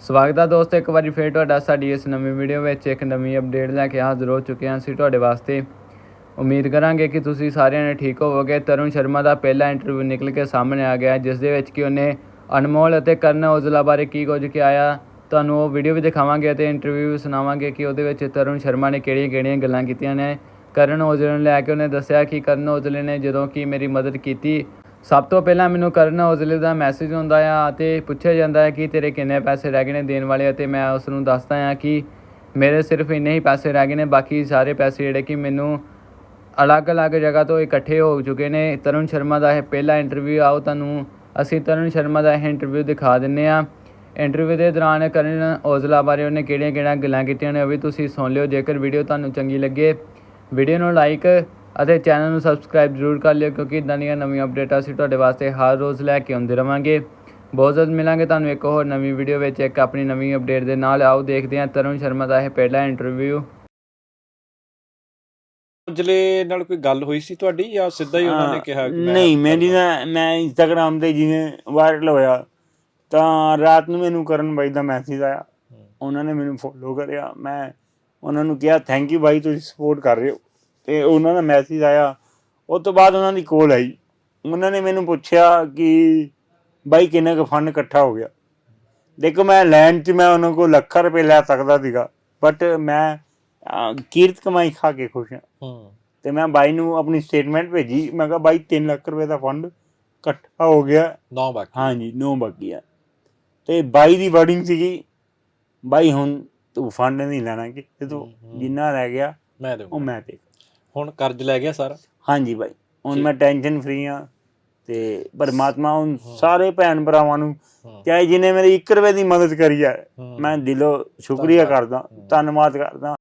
ਸਵਾਗਤ ਹੈ ਦੋਸਤੋ, ਇੱਕ ਵਾਰੀ ਫੇਰ ਤੁਹਾਡਾ ਸਾਡੀ ਇਸ ਨਵੀਂ ਵੀਡੀਓ ਵਿੱਚ ਇੱਕ ਨਵੀਂ ਅਪਡੇਟ ਲੈ ਕੇ ਹਾਜ਼ਰ ਹੋ ਚੁੱਕੇ ਹਾਂ ਅਸੀਂ ਤੁਹਾਡੇ ਵਾਸਤੇ। ਉਮੀਦ ਕਰਾਂਗੇ ਕਿ ਤੁਸੀਂ ਸਾਰਿਆਂ ਨੇ ਠੀਕ ਹੋਵੋਗੇ। ਤਰੁਣ ਸ਼ਰਮਾ ਦਾ ਪਹਿਲਾ ਇੰਟਰਵਿਊ ਨਿਕਲ ਕੇ ਸਾਹਮਣੇ ਆ ਗਿਆ, ਜਿਸ ਦੇ ਵਿੱਚ ਕਿ ਉਹਨੇ ਅਨਮੋਲ ਅਤੇ ਕਰਨ ਔਜਲਾ ਬਾਰੇ ਕੀ ਕੁਝ ਕਿਹਾ ਆ, ਤੁਹਾਨੂੰ ਉਹ ਵੀਡੀਓ ਵੀ ਦਿਖਾਵਾਂਗੇ ਅਤੇ ਇੰਟਰਵਿਊ ਵੀ ਸੁਣਾਵਾਂਗੇ ਕਿ ਉਹਦੇ ਵਿੱਚ ਤਰੁਣ ਸ਼ਰਮਾ ਨੇ ਕਿਹੜੀਆਂ-ਕਿਹੜੀਆਂ ਗੱਲਾਂ ਕੀਤੀਆਂ ਨੇ। ਕਰਨ ਔਜਲੇ ਨੂੰ ਲੈ ਕੇ ਉਹਨੇ ਦੱਸਿਆ ਕਿ ਕਰਨ ਔਜਲੇ ਨੇ ਜਦੋਂ ਕਿ ਮੇਰੀ ਮਦਦ ਕੀਤੀ ਸਭ ਤੋਂ ਪਹਿਲਾਂ ਮੈਨੂੰ ਕਰਨ ਔਜਲੇ ਦਾ ਮੈਸੇਜ ਹੁੰਦਾ ਆ ਅਤੇ ਪੁੱਛਿਆ ਜਾਂਦਾ ਹੈ ਕਿ ਤੇਰੇ ਕਿੰਨੇ ਪੈਸੇ ਰਹਿ ਗਏ ਨੇ ਦੇਣ ਵਾਲੇ ਅਤੇ ਮੈਂ ਉਸ ਨੂੰ ਦੱਸਦਾ ਹਾਂ ਕਿ ਮੇਰੇ ਸਿਰਫ ਇੰਨੇ ਹੀ ਪੈਸੇ ਰਹਿ ਗਏ ਨੇ, ਬਾਕੀ ਸਾਰੇ ਪੈਸੇ ਜਿਹੜੇ ਕਿ ਮੈਨੂੰ ਅਲੱਗ-ਅਲੱਗ ਜਗ੍ਹਾ ਤੋਂ ਇਕੱਠੇ ਹੋ ਚੁੱਕੇ ਨੇ। ਤਰੁਣ ਸ਼ਰਮਾ ਦਾ ਇਹ ਪਹਿਲਾ ਇੰਟਰਵਿਊ ਆਓ ਤੁਹਾਨੂੰ, ਅਸੀਂ ਤਰੁਣ ਸ਼ਰਮਾ ਦਾ ਇਹ ਇੰਟਰਵਿਊ ਦਿਖਾ ਦਿੰਨੇ ਆ ਇੰਟਰਵਿਊ ਦੇ ਦੌਰਾਨ ਕਰਨ ਔਜਲਾ ਬਾਰੇ ਉਹਨੇ ਕਿਹੜੀਆਂ-ਕਿਹੜੀਆਂ ਗੱਲਾਂ ਕੀਤੀਆਂ ਨੇ ਉਹ ਵੀ ਤੁਸੀਂ ਸੁਣ ਲਿਓ, ਜੇਕਰ ਵੀਡੀਓ ਤੁਹਾਨੂੰ ਚੰਗੀ ਲੱਗੇ ਵੀਡੀਓ ਨੂੰ ਲਾਈਕ ਅਤੇ ਚੈਨਲ ਨੂੰ ਸਬਸਕ੍ਰਾਈਬ ਜ਼ਰੂਰ ਕਰ ਲਿਓ ਕਿਉਂਕਿ ਇਦਾਂ ਦੀਆਂ ਨਵੀਆਂ ਅਪਡੇਟਾਂ ਅਸੀਂ ਤੁਹਾਡੇ ਵਾਸਤੇ ਹਰ ਰੋਜ਼ ਲੈ ਕੇ ਆਉਂਦੇ ਰਵਾਂਗੇ। ਬਹੁਤ ਜਲਦ ਮਿਲਾਂਗੇ ਤੁਹਾਨੂੰ ਇੱਕ ਹੋਰ ਨਵੀਂ ਵੀਡੀਓ ਵਿੱਚ ਇੱਕ ਆਪਣੀ ਨਵੀਂ ਅਪਡੇਟ ਦੇ ਨਾਲ। ਆਓ ਦੇਖਦੇ ਹਾਂ ਤਰੁਣ ਸ਼ਰਮਾ ਦਾ ਇਹ ਪਹਿਲਾ ਇੰਟਰਵਿਊ ਔਜਲੇ ਨਾਲ ਕੋਈ ਗੱਲ ਹੋਈ ਸੀ ਤੁਹਾਡੀ ਜਾਂ ਸਿੱਧਾ ਹੀ ਉਹਨਾਂ ਨੇ ਕਿਹਾ ਕਿ ਮੈਂ ਨਹੀਂ ਮੇਰੀ ਨਾ ਮੈਂ ਇੰਸਟਾਗ੍ਰam ਤੇ ਜਿਵੇਂ ਵਾਇਰਲ ਹੋਇਆ ਤਾਂ ਰਾਤ ਨੂੰ ਮੈਨੂੰ ਕਰਨ ਬਾਈ ਦਾ ਮੈਸੇਜ ਆਇਆ। ਉਹਨਾਂ ਨੇ ਮੈਨੂੰ ਫੋਲੋ ਕਰਿਆ। ਮੈਂ ਉਹਨਾਂ ਨੂੰ ਕਿਹਾ ਥੈਂਕ ਯੂ ਬਾਈ ਤੁਸੀਂ ਸਪੋਰਟ ਕਰ ਰਹੇ ਹੋ। ਤੇ ਉਹਨਾਂ ਦਾ ਮੈਸੇਜ ਆਇਆ। ਉਸ ਤੋਂ ਬਾਅਦ ਉਹਨਾਂ ਦੀ ਕੋਲ ਆਈ। ਉਹਨਾਂ ਨੇ ਮੈਨੂੰ ਪੁੱਛਿਆ ਕਿ ਬਾਈ ਕਿੰਨਾ ਕੁ ਫੰਡ ਇਕੱਠਾ ਹੋ ਗਿਆ। ਦੇਖੋ ਮੈਂ ਲੈਂਡ 'ਚ ਮੈਂ ਉਹਨਾਂ ਕੋਲ ਲੱਖਾਂ ਰੁਪਏ ਲੈ ਸਕਦਾ ਸੀਗਾ। ਬਟ ਮੈਂ ਕੀਰਤ ਕਮਾਈ ਖਾ ਕੇ ਖੁਸ਼ ਹਾਂ। ਹੂੰ। ਤੇ ਮੈਂ ਬਾਈ ਨੂੰ ਆਪਣੀ ਸਟੇਟਮੈਂਟ ਭੇਜੀ। ਮੈਂ ਕਿਹਾ ਬਾਈ 3 ਲੱਖ ਰੁਪਏ ਦਾ ਫੰਡ ਇਕੱਠਾ ਹੋ ਗਿਆ। ਨੌ ਬਾਕੀ। ਹਾਂਜੀ ਨੋ ਬਾਕੀ ਆ। ਤੇ ਬਾਈ ਦੀ ਵਰਡਿੰਗ ਸੀਗੀ ਬਾਈ ਹੁਣ ਤੂੰ ਫੰਡ ਨਹੀਂ ਲੈਣਾ ਕਿ ਤੂੰ। ਜਿੰਨਾ ਰਹਿ ਗਿਆ ਮੈਂ ਉਹ ਦੇਵਾਂ ਮੈਂ ਤੇ ਹੁਣ ਕਰਜ਼ ਲੈ ਗਿਆ ਸਾਰਾ ਹਾਂਜੀ ਬਾਈ ਹੁਣ। ਮੈਂ ਟੈਨਸ਼ਨ ਫ੍ਰੀ ਆ ਤੇ ਪਰਮਾਤਮਾ ਹੁਣ ਸਾਰੇ ਭੈਣ ਭਰਾਵਾਂ ਨੂੰ। ਚਾਹੇ ਜਿਹਨੇ ਮੇਰੀ 1 ਰੁਪਏ ਦੀ ਮਦਦ ਕਰੀ ਹੂੰ। ਮੈਂ ਦਿਲੋਂ ਸ਼ੁਕਰੀਆ। ਕਰਦਾ। ਧੰਨਵਾਦ ਕਰਦਾ